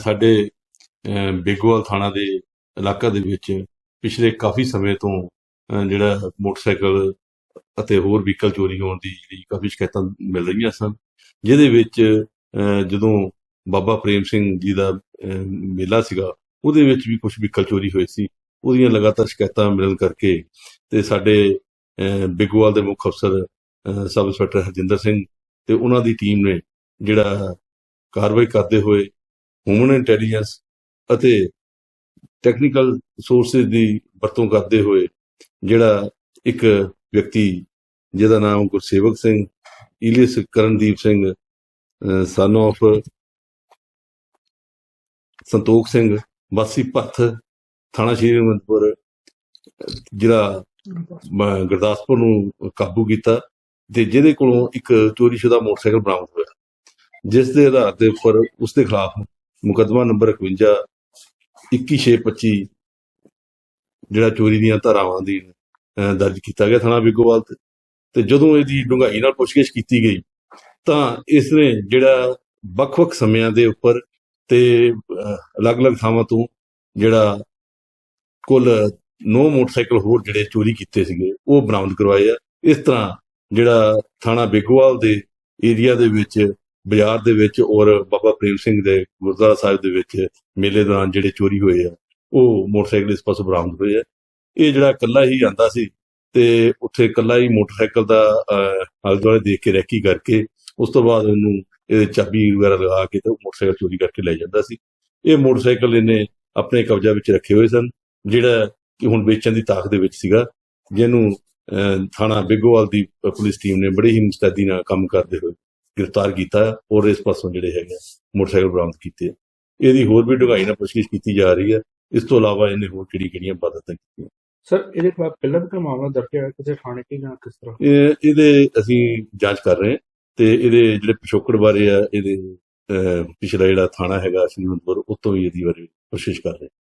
ਸਾਡੇ, ਅਹ ਬੇਗੋਵਾਲ ਥਾਣਾ ਦੇ ਇਲਾਕਾ ਦੇ ਵਿੱਚ ਪਿਛਲੇ ਕਾਫੀ ਸਮੇਂ ਤੋਂ ਜਿਹੜਾ ਮੋਟਰਸਾਈਕਲ ਅਤੇ ਹੋਰ ਵਹੀਕਲ ਚੋਰੀ ਹੋਣ ਦੀ ਜਿਹੜੀ ਕਾਫੀ ਸ਼ਿਕਾਇਤਾਂ ਮਿਲ ਰਹੀਆਂ ਸਨ, ਜਿਹਦੇ ਵਿੱਚ ਜਦੋਂ ਬਾਬਾ ਪ੍ਰੇਮ ਸਿੰਘ ਜੀ ਦਾ ਮੇਲਾ ਸੀਗਾ, ਉਹਦੇ ਵਿੱਚ ਵੀ ਕੁਝ ਵਹੀਕਲ ਚੋਰੀ ਹੋਏ ਸੀ। ਉਹਦੀਆਂ ਲਗਾਤਾਰ ਸ਼ਿਕਾਇਤਾਂ ਮਿਲਣ ਕਰਕੇ ਤੇ ਸਾਡੇ, ਅਹ ਬੇਗੋਵਾਲ ਦੇ ਮੁੱਖ ਅਫਸਰ ਸਬ ਇੰਸਪੈਕਟਰ ਹਰਜਿੰਦਰ ਸਿੰਘ ਤੇ ਉਹਨਾਂ ਦੀ ਟੀਮ ਨੇ ਜਿਹੜਾ ਕਾਰਵਾਈ ਕਰਦੇ ਹੋਏ ਹਿਊਮਨ ਇੰਟੈਲੀਜੈਂਸ ਅਤੇ ਟੈਕਨੀਕਲ ਸੋਰਸਸ ਦੀ ਵਰਤੋਂ ਕਰਦੇ ਹੋਏ ਜਿਹੜਾ ਇੱਕ ਵਿਅਕਤੀ ਜਿਹਦਾ ਨਾਮ Gursewak Singh alias Karandeep Singh son of ਸੰਤੋਖ ਸਿੰਘ, ਵਾਸੀ ਪੱਥ ਥਾਣਾ ਸ਼੍ਰੀ ਅਨੰਦਪੁਰ ਜਿਹੜਾ ਗੁਰਦਾਸਪੁਰ ਨੂੰ ਕਾਬੂ ਕੀਤਾ ਤੇ ਜਿਹਦੇ ਕੋਲੋਂ ਇੱਕ ਚੋਰੀਸ਼ੁਦਾ ਮੋਟਰਸਾਈਕਲ ਬਰਾਮਦ ਹੋਇਆ। ਜਿਸ ਦੇ ਆਧਾਰ ਦੇ ਉੱਪਰ ਉਸ ਦੇ ਖਿਲਾਫ ਮੁਕੱਦਮਾ ਨੰਬਰ 51 21625 ਜਿਹੜਾ ਚੋਰੀ ਦੀਆਂ ਧਾਰਾਵਾਂ ਦੀ ਦਰਜ ਕੀਤਾ ਗਿਆ ਥਾਣਾ ਬਿਗੋਵਾਲ ਤੇ। ਤੇ ਜਦੋਂ ਇਹਦੀ ਡੂੰਘਾਈ ਨਾਲ ਪੁੱਛਗਿੱਛ ਕੀਤੀ ਗਈ, ਤਾਂ ਇਸ ਨੇ ਜਿਹੜਾ ਵੱਖ-ਵੱਖ ਸਮਿਆਂ ਦੇ ਉੱਪਰ ਤੇ ਅਲੱਗ-ਅਲੱਗ ਥਾਵਾਂ ਤੋਂ ਜਿਹੜਾ ਕੁੱਲ 9 ਮੋਟਰਸਾਈਕਲ ਹੋਰ ਜਿਹੜੇ ਚੋਰੀ ਕੀਤੇ ਸੀਗੇ, ਉਹ ਬਰਾਮਦ ਕਰਵਾਏ ਆ। ਇਸ ਤਰ੍ਹਾਂ ਜਿਹੜਾ ਥਾਣਾ ਬਿਗੋਵਾਲ ਦੇ ਏਰੀਆ ਦੇ ਵਿੱਚ ਬਾਜ਼ਾਰ ਦੇ ਵਿੱਚ ਔਰ ਬਾਬਾ ਪ੍ਰੇਮ ਸਿੰਘ ਦੇ ਗੁਰਦੁਆਰਾ ਸਾਹਿਬ ਦੇ ਵਿੱਚ ਮੇਲੇ ਦੌਰਾਨ ਜਿਹੜੇ ਚੋਰੀ ਹੋਏ ਆ ਉਹ ਮੋਟਰਸਾਈਕਲ ਇਸ ਪਾਸੋਂ ਬਰਾਮਦ ਹੋਏ ਆ। ਇਹ ਜਿਹੜਾ ਇਕੱਲਾ ਹੀ ਆਂਦਾ ਸੀ ਤੇ ਉੱਥੇ ਇਕੱਲਾ ਹੀ ਮੋਟਰਸਾਈਕਲ ਦਾ ਆਲੇ ਦੁਆਲੇ ਦੇਖ ਕੇ ਰੈਕੀ ਕਰਕੇ ਉਸ ਤੋਂ ਬਾਅਦ ਉਹਨੂੰ ਇਹ ਚਾਬੀ ਵਗੈਰਾ ਲਗਾ ਕੇ ਤੇ ਮੋਟਰਸਾਈਕਲ ਚੋਰੀ ਕਰਕੇ ਲੈ ਜਾਂਦਾ ਸੀ। ਇਹ ਮੋਟਰਸਾਈਕਲ ਇਹਨੇ ਆਪਣੇ ਕਬਜ਼ਾ ਵਿੱਚ ਰੱਖੇ ਹੋਏ ਸਨ ਜਿਹੜਾ ਕਿ ਹੁਣ ਵੇਚਣ ਦੀ ਤਾਕ ਦੇ ਵਿੱਚ ਸੀਗਾ ਜਿਹਨੂੰ ਅਹ, ਥਾਣਾ ਬਿੱਗੋਵਾਲ ਦੀ ਪੁਲਿਸ ਟੀਮ ਨੇ ਬੜੀ ਹੀ ਮੁਸਤੈਦੀ ਨਾਲ ਕੰਮ ਕਰਦੇ ਹੋਏ ਗ੍ਰਿਫਤਾਰ ਕੀਤਾ ਔਰ ਇਸ ਪਾਸੋਂ ਜਿਹੜੇ ਹੈਗੇ ਮੋਟਰਸਾਈਕਲ ਬਰਾਮਦ ਕੀਤੇ। ਇਹਦੀ ਹੋਰ ਵੀ ਢੁਗਾਈ ਨਾਲ ਪੁੱਛਗਿੱਛ ਕੀਤੀ ਜਾ ਰਹੀ ਹੈ ਇਸ ਤੋਂ ਇਲਾਵਾ ਇਹਨੇ ਹੋਰ ਕਿਹੜੀ ਕਿਹੜੀਆਂ ਬਾਦਤਾਂ ਕੀਤੀਆਂ? ਸਰ ਇਹਦੇ ਖਿਲਾਫ ਪਹਿਲਾਂ ਵੀ ਕੋਈ ਮਾਮਲਾ ਦਰਜ ਹੈ ਕਿਸੇ ਥਾਣੇ 'ਚ ਜਾਂ ਕਿਸ ਤਰ੍ਹਾਂ? ਇਹ ਇਹਦੇ ਅਸੀਂ ਜਾਂਚ ਕਰ ਰਹੇ ਹਾਂ ਤੇ ਇਹਦੇ ਜਿਹੜੇ ਪਿਛੋਕੜ ਬਾਰੇ ਆ ਇਹਦੇ ਪਿਛਲਾ ਜਿਹੜਾ ਥਾਣਾ ਹੈਗਾ ਸ਼੍ਰੀਮੰਤਪੁਰ ਉਤੋਂ ਵੀ ਇਹਦੀ ਬਾਰੇ ਕੋਸ਼ਿਸ਼ ਕਰ ਰਹੇ ਹਾਂ।